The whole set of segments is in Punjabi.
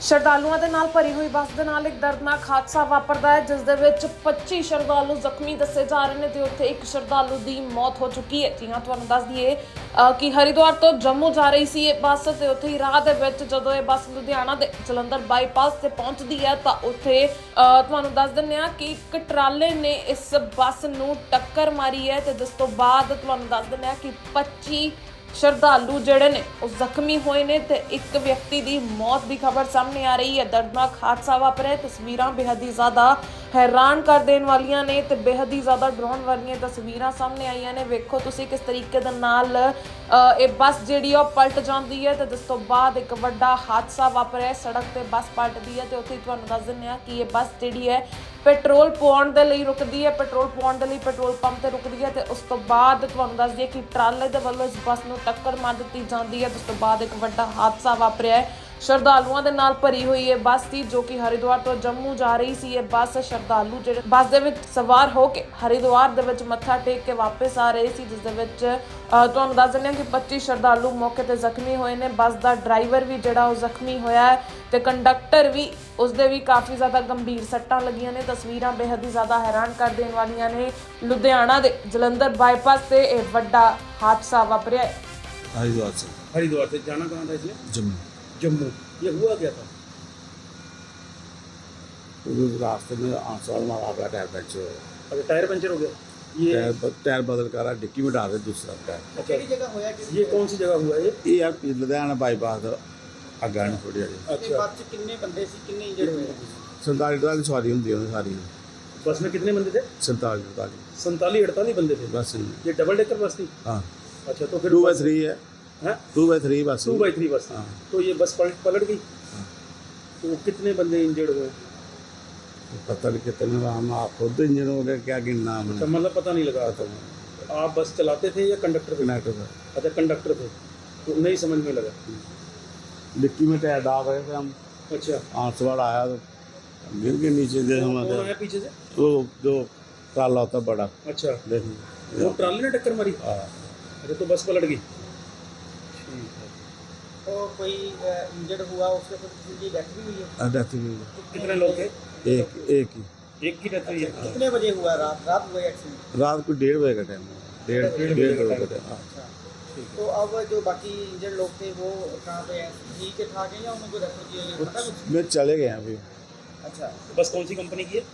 ਸ਼ਰਧਾਲੂਆਂ ਦੇ ਨਾਲ ਭਰੀ ਹੋਈ ਬੱਸ ਦੇ ਨਾਲ ਇੱਕ ਦਰਦਨਾਕ ਹਾਦਸਾ ਵਾਪਰਦਾ ਹੈ, ਜਿਸ ਦੇ ਵਿੱਚ 25 ਸ਼ਰਧਾਲੂ ਜ਼ਖਮੀ ਦੱਸੇ ਜਾ ਰਹੇ ਨੇ ਤੇ ਉੱਥੇ ਇੱਕ ਸ਼ਰਧਾਲੂ ਦੀ ਮੌਤ ਹੋ ਚੁੱਕੀ ਹੈ। ਜੀ ਹਾਂ, ਤੁਹਾਨੂੰ ਦੱਸ ਦਈਏ ਕਿ ਹਰਿਦੁਆਰ ਤੋਂ ਜੰਮੂ ਜਾ ਰਹੀ ਸੀ ਇਹ ਬੱਸ ਤੇ ਉੱਥੇ ਹੀ ਰਾਹ ਦੇ ਵਿੱਚ ਜਦੋਂ ਇਹ ਬੱਸ ਲੁਧਿਆਣਾ ਦੇ ਜਲੰਧਰ ਬਾਈਪਾਸ ਤੇ ਪਹੁੰਚਦੀ ਹੈ, ਤਾਂ ਉੱਥੇ ਤੁਹਾਨੂੰ ਦੱਸ ਦਿੰਦੇ ਹਾਂ ਕਿ ਇੱਕ ਟਰਾਲੇ ਨੇ ਇਸ ਬੱਸ ਨੂੰ ਟੱਕਰ ਮਾਰੀ ਹੈ ਤੇ ਜਿਸ ਤੋਂ ਬਾਅਦ ਤੁਹਾਨੂੰ ਦੱਸ ਦਿੰਦੇ ਹਾਂ ਕਿ 25 ਸ਼ਰਧਾਲੂ ਜਿਹੜੇ ਨੇ, ਉਹ ਜ਼ਖਮੀ ਹੋਏ ਨੇ ਤੇ ਇੱਕ ਵਿਅਕਤੀ ਦੀ ਮੌਤ ਦੀ ਖਬਰ ਸਾਹਮਣੇ ਆ ਰਹੀ ਹੈ। ਦਰਦਨਾਕ ਹਾਦਸਾ ਵਾਪਰਿਆ ਤਸਵੀਰਾਂ ਬੇਹੱਦ ਹੀ ਜ਼ਿਆਦਾ ਹੈਰਾਨ ਕਰ ਦੇਣ ਵਾਲੀਆਂ ਨੇ ਤੇ ਬੇਹੱਦ ਹੀ ਜ਼ਿਆਦਾ ਡਰਾਉਣ ਵਾਲੀਆਂ ਤਸਵੀਰਾਂ ਸਾਹਮਣੇ ਆਈਆਂ ਨੇ। ਵੇਖੋ ਤੁਸੀਂ ਕਿਸ ਤਰੀਕੇ ਦੇ ਨਾਲ ਇਹ ਬੱਸ ਜਿਹੜੀ ਆ ਉਹ ਪਲਟ ਜਾਂਦੀ ਹੈ ਤੇ ਜਿਸ ਤੋਂ ਬਾਅਦ ਇੱਕ ਵੱਡਾ ਹਾਦਸਾ ਵਾਪਰਿਆ ਸੜਕ ਤੇ ਬੱਸ ਪਲਟਦੀ ਹੈ ਤੇ ਉੱਥੇ ਤੁਹਾਨੂੰ ਦੱਸ ਦਿੰਦੇ ਆ ਕਿ ਇਹ ਬੱਸ ਜਿਹੜੀ ਹੈ ਪੈਟਰੋਲ ਪਾਉਣ ਦੇ ਲਈ ਰੁਕਦੀ ਹੈ। ਪੈਟਰੋਲ ਪਾਉਣ ਦੇ ਲਈ ਪੈਟਰੋਲ ਪੰਪ ਤੇ ਰੁਕਦੀ ਹੈ ਤੇ ਉਸ ਤੋਂ ਬਾਅਦ ਤੁਹਾਨੂੰ ਦੱਸ ਦਈਏ ਕਿ ਟਰਾਲੇ ਦੇ ਵੱਲੋਂ ਇਸ ਬੱਸ ਨੂੰ ਟੱਕਰ ਮਾਰ ਦਿੱਤੀ ਜਾਂਦੀ ਹੈ। ਉਸ ਤੋਂ ਬਾਅਦ ਇੱਕ ਵੱਡਾ ਹਾਦਸਾ ਵਾਪਰਿਆ ਹੈ। ਸ਼ਰਧਾਲੂਆਂ ਦੇ ਨਾਲ ਭਰੀ ਹੋਈ ਇਹ ਬੱਸ ਸੀ ਜੋ ਕਿ ਹਰਿਦੁਆਰ ਤੋਂ ਜੰਮੂ ਜਾ ਰਹੀ ਸੀ। ਇਹ ਬੱਸ ਸ਼ਰਧਾਲੂ ਜਿਹੜੇ ਬੱਸ ਦੇ ਵਿੱਚ ਸਵਾਰ ਹੋ ਕੇ ਹਰਿਦੁਆਰ ਦੇ ਵਿੱਚ ਮੱਥਾ ਟੇਕ ਕੇ ਵਾਪਸ ਆ ਰਹੇ ਸੀ ਜਿਸ ਦੇ ਵਿੱਚ ਤੁਹਾਨੂੰ ਦੱਸ ਦਿੰਦੇ ਹਾਂ ਕਿ 25 ਸ਼ਰਧਾਲੂ ਮੌਕੇ ਤੇ ਜ਼ਖਮੀ ਹੋਏ ਨੇ। ਬੱਸ ਦਾ ਡਰਾਈਵਰ ਵੀ ਜਿਹੜਾ ਉਹ ਜ਼ਖਮੀ ਹੋਇਆ ਹੈ ਤੇ ਕੰਡਕਟਰ ਵੀ ਉਸ ਦੇ ਵੀ ਕਾਫੀ ਜ਼ਿਆਦਾ ਗੰਭੀਰ ਸੱਟਾਂ ਲੱਗੀਆਂ ਨੇ। ਤਸਵੀਰਾਂ ਬੇਹੱਦ ਹੀ ਜ਼ਿਆਦਾ ਹੈਰਾਨ ਕਰ ਦੇਣ ਵਾਲੀਆਂ ਨੇ। ਲੁਧਿਆਣਾ ਦੇ ਜਲੰਧਰ ਬਾਈਪਾਸ ਤੇ ਇਹ ਵੱਡਾ ਹਾਦਸਾ ਵਾਪਰਿਆ ਹੈ। ਹਰਿਦੁਆਰ ਸੇ ਹਰਿਦੁਆਰ ਤੇ ਜਾਣਾ ਕਹਾਂ ਦਾ ਸੀ? ਜੰਮੂ। जम्मू। ये हुआ क्या था? रास्ते में आंसर मार आपका टायर पंचर हो अच्छा टायर पंचर हो गया। ये टायर, टायर बदल कर रहा डिक्की में डाल दूसरा टायर अच्छा ये कौन सी जगह हुआ ये? ये आप लुधियाना बाईपास अग्गा ने थोड़ी अच्छा। किन्ने बंदे सी किन्ने इंजर्ड हुए? संताली अड़ताली सवारी होंगी उन्हें सारी। बस में कितने बंदे थे? संताली अड़ताली संताली अड़ताली बंदे थे? बस। ये डबल डेकर बस थी? हाँ। अच्छा तो फिर टू बाई थ्री है। है? टू बाई थ्री बस। टू बाई थ्री बस। हाँ। तो ये बस पलट पलट गई? हाँ। तो कितने बंदे इंजर्ड हुए? पता नहीं कितने हम आप खुद इंजन हो गया क्या गिनना अच्छा हमने मतलब पता नहीं लगा। था आप बस चलाते थे या कंडक्टर थे? कनेक्टर था। अच्छा कंडक्टर थे। तो नहीं समझ में लगा। डिक्की में टायर डाल रहे थे हम। अच्छा। आसवाड़ आया तो गिर के नीचे दे कौन हमारे। पीछे से? वो जो काला होता बड़ा। अच्छा। देखिए। वो ट्राली ने टक्कर मारी? अच्छा तो बस पलट गई। तो कोई इंजर्ड हुआ उसके किसी की डेथ भी हुई है? डेथ हुई। कितने लोग थे? एक एक ही। एक की डेथ हुई है? कितने बजे हुआ? रात रात हुआ एक्सीडेंट रात को डेढ़ बजे का टाइम है डेढ़ डेढ़ बजे का टाइम हाँ। अच्छा। तो अब जो बाकी इंजर्ड लोग थे वो कहाँ पे हैं? ठीक है ठाक है या उनको रेफर किया गया? मैं चले गए हैं अभी। अच्छा। बस कौन सी कंपनी की है?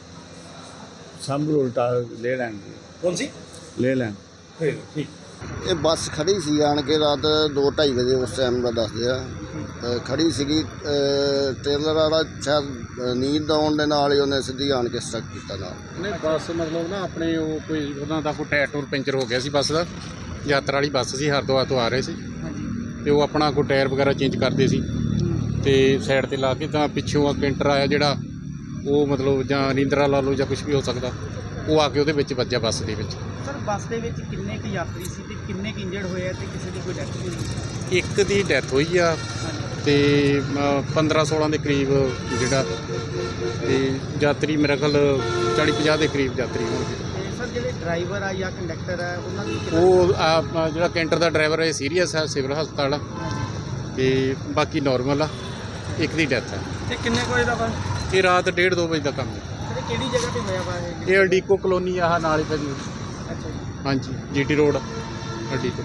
उल्टा ले लैंड कौन सी? ले लैंड ठीक। ਇਹ ਬੱਸ ਖੜੀ ਸੀ ਆਣ ਕੇ ਰਾਤ 2:30 ਵਜੇ ਉਸ ਟਾਈਮ ਦਾ ਦੱਸਦੇ ਆ ਅ, ਖੜੀ ਸੀਗੀ ਅ, ਟ੍ਰੇਲਰ ਵਾਲਾ ਸ਼ਾਇਦ ਨੀਂਦ ਆਉਣ ਦੇ ਨਾਲ ਹੀ ਉਹਨੇ ਸਿੱਧੀ ਆਣ ਕੇ ਸਟਕ ਕੀਤਾ ਨਾਲ। ਨਹੀਂ ਬੱਸ ਮਤਲਬ ਨਾ ਆਪਣੇ ਉਹ ਕੋਈ ਉਹਨਾਂ ਦਾ ਕੋਈ ਟਾਇਰ ਟੂਰ ਪੈਂਚਰ ਹੋ ਗਿਆ ਸੀ ਬੱਸ ਦਾ। ਯਾਤਰਾ ਵਾਲੀ ਬੱਸ ਸੀ ਹਰਿਦੁਆਰ ਤੋਂ ਆ ਰਹੇ ਸੀ। ਤੇ ਉਹ ਆਪਣਾ ਕੋਈ ਟਾਇਰ ਵਗੈਰਾ ਚੇਂਜ ਕਰਦੇ ਸੀ। ਤੇ ਸਾਈਡ ਤੇ ਲਾ ਕੇ ਤਾਂ ਪਿੱਛੋਂ ਆ ਕੈਂਟਰ ਆਇਆ ਜਿਹੜਾ ਉਹ ਮਤਲਬ ਜਾਂ ਨੀਂਦਰਾ ਲਾ ਲਓ ਜਾਂ ਕੁਝ ਵੀ ਹੋ ਸਕਦਾ। ਉਹ ਆ ਕੇ ਉਹਦੇ ਵਿੱਚ ਵੱਜਿਆ ਬੱਸ ਦੇ ਵਿੱਚ। ਸਰ ਬੱਸ ਦੇ ਵਿੱਚ ਕਿੰਨੇ ਕੁ ਯਾਤਰੀ ਸੀ ਤੇ ਕਿੰਨੇ ਕੁ ਇੰਜਰਡ ਹੋਏ ਆ ਤੇ ਕਿਸੇ ਦੀ ਕੋਈ ਡੈਥ ਹੋਈ ਇੱਕ ਦੀ ਡੈਥ ਹੋਈ ਆ ਤੇ 15 16 ਦੇ ਕਰੀਬ ਜਿਹੜਾ ਤੇ ਯਾਤਰੀ ਮੇਰੇ ਖਿਆਲ 40 50 ਦੇ ਕਰੀਬ ਯਾਤਰੀ ਹੋਣਗੇ ਤੇ ਸਰ ਜਿਹੜੇ ਡਰਾਈਵਰ ਆ ਜਾਂ ਕੰਡਕਟਰ ਆ ਉਹਨਾਂ ਦੀ ਕਿੰਨਾ ਉਹ ਆ ਜਿਹੜਾ ਕੈਂਟਰ ਦਾ ਡਰਾਈਵਰ ਹੈ ਸੀਰੀਅਸ ਹੈ ਸਿਵਲ ਹਸਪਤਾਲ ਆ। ਤੇ ਬਾਕੀ ਨਾਰਮਲ ਆ ਇੱਕ ਦੀ ਡੈਥ ਹੈ ਤੇ ਕਿੰਨੇ ਕੋਈ ਦਾ ਇਹ ਰਾਤ 1:30 2 ਵਜੇ ਦਾ ਕੰਮ ਹੈ ਕਿਹੜੀ ਜਗ੍ਹਾ ਤੇ ਹੋਇਆ ਵਾ ਇਹ ਇਹ ਅਡੀਕੋ ਕਲੋਨੀ ਆਹ ਨਾਲ ਹੀ ਪੈਂਦੀ ਅੱਛਾ ਜੀ। ਹਾਂਜੀ ਜੀਟੀ ਰੋਡ ਅਡੀਕੋ